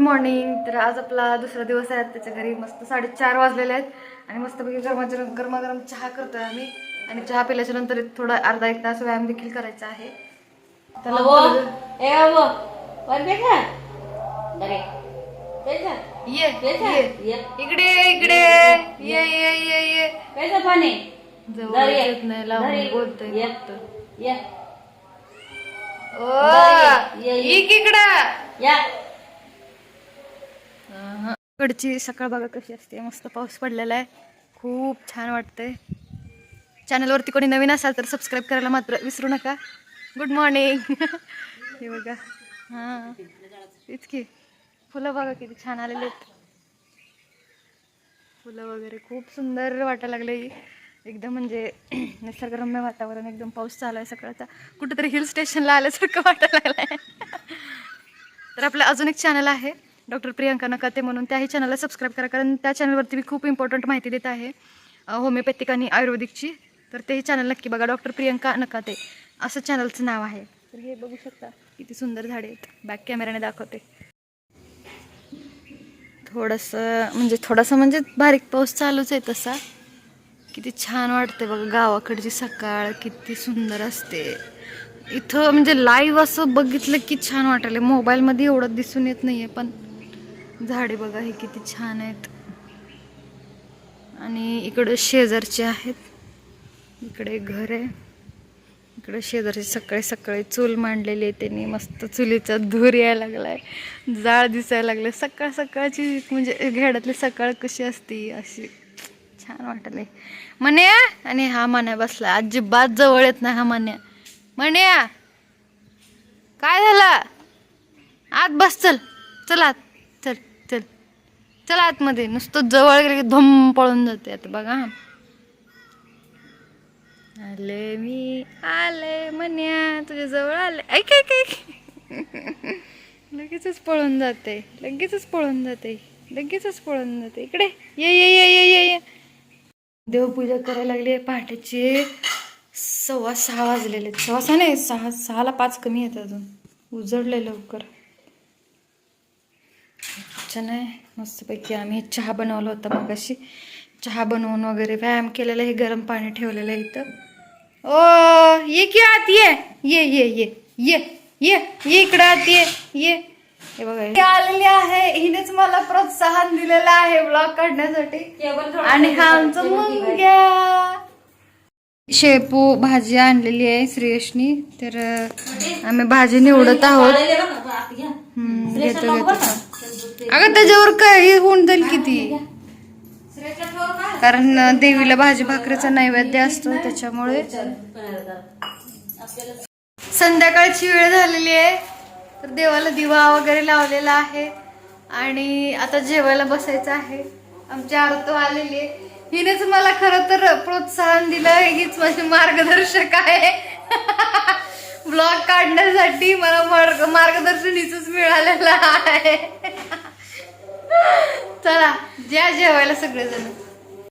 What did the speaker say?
Morning तर आज आपला दुसरा दिवस आहे. त्याच्या घरी मस्त साडेचार वाजलेले आहेत. आणि मस्तपैकी गरमागरम गरमागरम चहा करतोय आम्ही. आणि चहा पिल्याच्या नंतर थोडा अर्धा एक तास व्यायाम देखील करायचा आहे. इकडे. इकडे ये ये. ये ये जवळ. येत नाही लावून. बोलतोय ओ! इकडं. या. कडची सकाळ बघा कशी असते. मस्त पाऊस पडलेला आहे. खूप छान वाटतंय. चॅनलवरती कोणी नवीन असाल तर सबस्क्राईब करायला मात्र विसरू नका. गुड मॉर्निंग हे बघा. हां. तेच की. फुलं बघा किती छान आलेले आहेत. फुलं वगैरे खूप सुंदर वाटायला लागले. एकदम म्हणजे निसर्गरम्य वातावरण एकदम पाऊस चालू आहे सकाळचा. कुठेतरी हिल स्टेशनला आल्यासारखं वाटायला लागलं आहे तर आपलं अजून एक चॅनल आहे. डॉक्टर प्रियांका नकाते म्हणून त्याही चॅनलला सबस्क्राईब करा. कारण त्या चॅनलवरती मी खूप इम्पॉर्टंट माहिती देत आहे होमिओपॅथिक आणि आयुर्वेदिकची. तर तेही चॅनल नक्की बघा. डॉक्टर प्रियांका नकाते. असं चॅनलचं नाव आहे. तर हे बघू शकता. किती सुंदर झाडे आहेत. बॅक कॅमेऱ्याने दाखवते. थोडंसं म्हणजे थोडासा म्हणजे बारीक पाऊस चालूच आहे तसा. किती छान वाटते बघा. गावाकडची सकाळ किती सुंदर असते. इथं म्हणजे लाईव्ह असं बघितलं की छान वाटायला मोबाईलमध्ये एवढं दिसून येत नाही आहे पण झाडे बघा हे किती छान आहेत. आणि इकडं शेजारचे आहेत. इकडे घर आहे. इकडे शेजारचे सकाळी सकाळी चूल मांडलेली आहे त्यांनी. मस्त चुलीचा धूर यायला लागलाय. जाळ दिसायला लागलं सकाळ सकाळची म्हणजे घेड्यातली सकाळ कशी असती? अशी छान वाटले म्हण्या आणि हा मान्या बसला. अजिबात जवळ येत नाही हा मान्या. म्हण्या काय झालं? आत बस चल. चल आत. चल. चल आतमध्ये. नुसतं जवळ गेलं की धम पळून जाते आता बघा. हा. आले मी आले म्हण्या तुझ्या जवळ आले. ऐक ऐक ऐक. लगेचच पळून जाते. लगेचच पळून जाते. लगेचच पळून जाते. इकडे. ये ये ये ये ये ये. देवपूजा करायला लागली आहे पहाटेचे सव्वा सहा वाजलेले आहेत. सव्वा सहा नाही सहा सहाला पाच कमी येतात अजून. उजडले लवकर. छान आहे. मस्तपैकी आम्ही चहा बनवला होता मग अशी चहा बनवून वगैरे व्यायाम केलेला आहे. गरम पाणी ठेवलेलं आहे इथं. ओ ये की आत ये. ये ये ये. ये ये ये इकडं आत ये ये. हे बघा हे. आलेली आहे. हिनेच मला प्रोत्साहन दिलेलं आहे ब्लॉग काढण्यासाठी. आणि हा आमचा मुंग्या शेपू भाजी आणलेली आहे श्रेयसनी. तर आम्ही भाजी निवडत आहोत. हम्म, घेतो घेतो. अगं त्याच्यावर काही होऊन जाईल किती? कारण देवीला भाजी भाकरीचा नैवेद्य असतो त्याच्यामुळे. संध्याकाळची वेळ झालेली आहे. तर देवाला दिवा वगैरे लावलेला आहे. आणि आता जेवायला बसायचं आहे. आमची आरतो आलेली आहे. हिनेच मला खरं तर प्रोत्साहन दिलं हीच माझी मार्गदर्शक आहे. ब्लॉग काढण्यासाठी मला मार्ग मार्गदर्शन हिच मिळालेलं आहे. चला ज्या जेवायला सगळेजण.